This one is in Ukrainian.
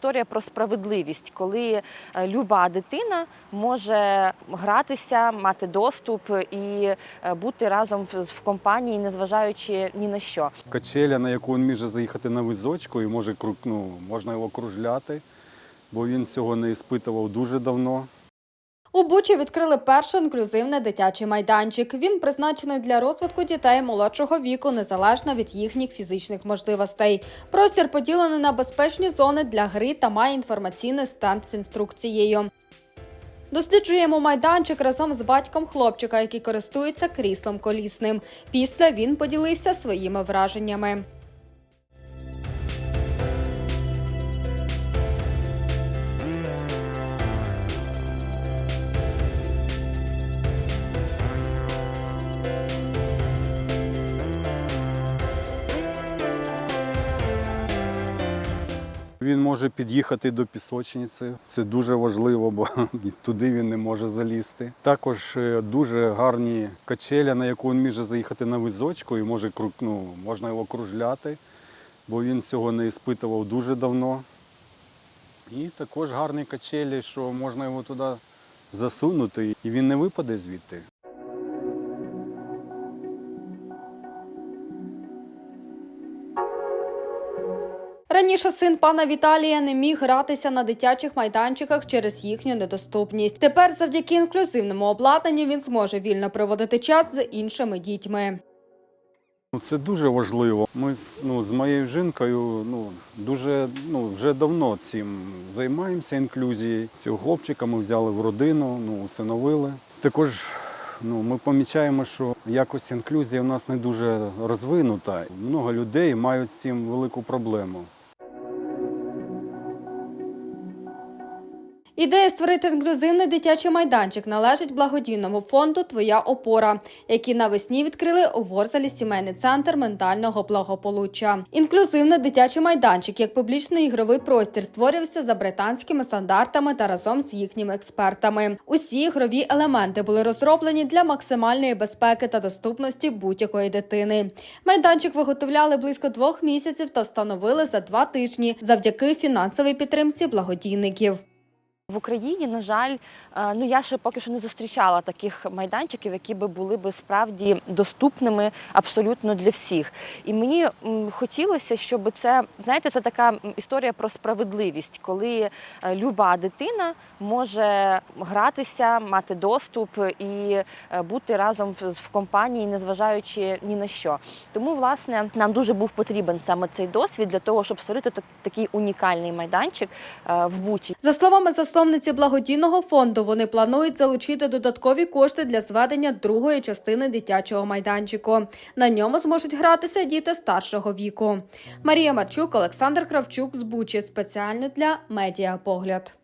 історія про справедливість, коли е, люба дитина може гратися, мати доступ і е, бути разом в- компанії, незважаючи ні на що. Качеля, на яку він може заїхати на візочку і може ну, можна його кружляти, бо він цього не іспитував дуже давно. У Бучі відкрили перший інклюзивний дитячий майданчик. Він призначений для розвитку дітей молодшого віку, незалежно від їхніх фізичних можливостей. Простір поділений на безпечні зони для гри та має інформаційний стенд з інструкцією. Досліджуємо майданчик разом з батьком хлопчика, який користується кріслом колісним. Після він поділився своїми враженнями. Він може під'їхати до пісочниці. Це дуже важливо, бо туди він не може залізти. Також е, дуже гарні качеля, на яку він може заїхати на візочку і може ну, можна його кружляти, бо він цього не іспитував дуже давно. І також гарні качелі, що можна його туди засунути, і він не випаде звідти. Раніше син пана Віталія не міг гратися на дитячих майданчиках через їхню недоступність. Тепер, завдяки інклюзивному обладнанню, він зможе вільно проводити час з іншими дітьми. Ну, Це дуже важливо. Ми ну, з моєю жінкою ну, дуже ну, вже давно цим займаємося інклюзією. Цього хлопчика ми взяли в родину, ну, усиновили. Також ну, ми помічаємо, що якось інклюзія в нас не дуже розвинута. Много людей мають з цим велику проблему. Ідея створити інклюзивний дитячий майданчик належить благодійному фонду Твоя опора, який навесні відкрили у Ворзалі сімейний центр ментального благополуччя. Інклюзивний дитячий майданчик як публічний ігровий простір створювався за британськими стандартами та разом з їхніми експертами. Усі ігрові елементи були розроблені для максимальної безпеки та доступності будь-якої дитини. Майданчик виготовляли близько двох місяців та встановили за два тижні завдяки фінансовій підтримці благодійників. В Україні, на жаль, е, ну я ще поки що не зустрічала таких майданчиків, які би були би справді доступними абсолютно для всіх. І мені хотілося, щоб це знаєте, це така історія про справедливість, коли е, люба дитина може гратися, мати доступ і е, бути разом в- компанії, незважаючи ні на що. Тому, власне, нам дуже був потрібен саме цей досвід для того, щоб створити такий унікальний майданчик в Бучі. За словами засновниці благодійного фонду, вони планують залучити додаткові кошти для зведення другої частини дитячого майданчику. На ньому зможуть гратися діти старшого віку. Марія Марчук, Олександр Кравчук з Бучі спеціально для медіапогляд.